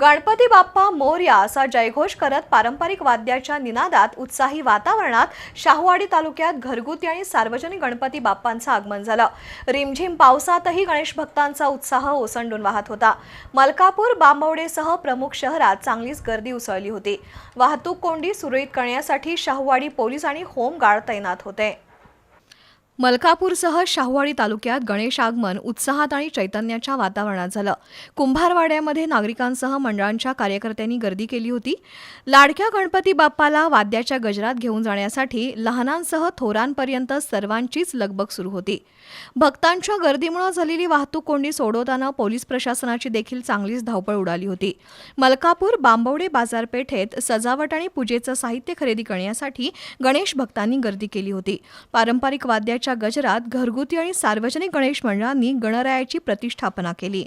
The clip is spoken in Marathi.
गणपती बाप्पा मोर्या असा जयघोष करत पारंपरिक वाद्याच्या निनादात उत्साही वातावरणात शाहूवाडी तालुक्यात घरगुती आणि सार्वजनिक गणपती बाप्पांचं आगमन झालं. रिमझिम पावसातही गणेश भक्तांचा उत्साह ओसंडून वाहत होता. मलकापूर बांबवडेसह प्रमुख शहरात चांगलीच गर्दी उसळली होती. वाहतूक कोंडी सुरळीत करण्यासाठी शाहूवाडी पोलीस आणि होमगार्ड तैनात होते. मलकापूरसह शाहूवाडी तालुक्यात गणेश आगमन उत्साहात आणि चैतन्याच्या वातावरणात झालं. कुंभारवाड्यामध्ये नागरिकांसह मंडळांच्या कार्यकर्त्यांनी गर्दी केली होती. लाडक्या गणपती बाप्पाला वाद्याच्या गजरात घेऊन जाण्यासाठी लहानांसह थोरांपर्यंत सर्वांचीच लगबग सुरू होती. भक्तांच्या गर्दीमुळे झालेली वाहतूक कोंडी सोडवताना पोलीस प्रशासनाची देखील चांगलीच धावपळ उडाली होती. मलकापूर बांबवडे बाजारपेठेत सजावट आणि पूजेचं साहित्य खरेदी करण्यासाठी गणेश भक्तांनी गर्दी केली होती. पारंपरिक वाद्याच्या गजरात घरगुती आणि सार्वजनिक गणेश मंडळांनी गणरायाची प्रतिष्ठापना केली.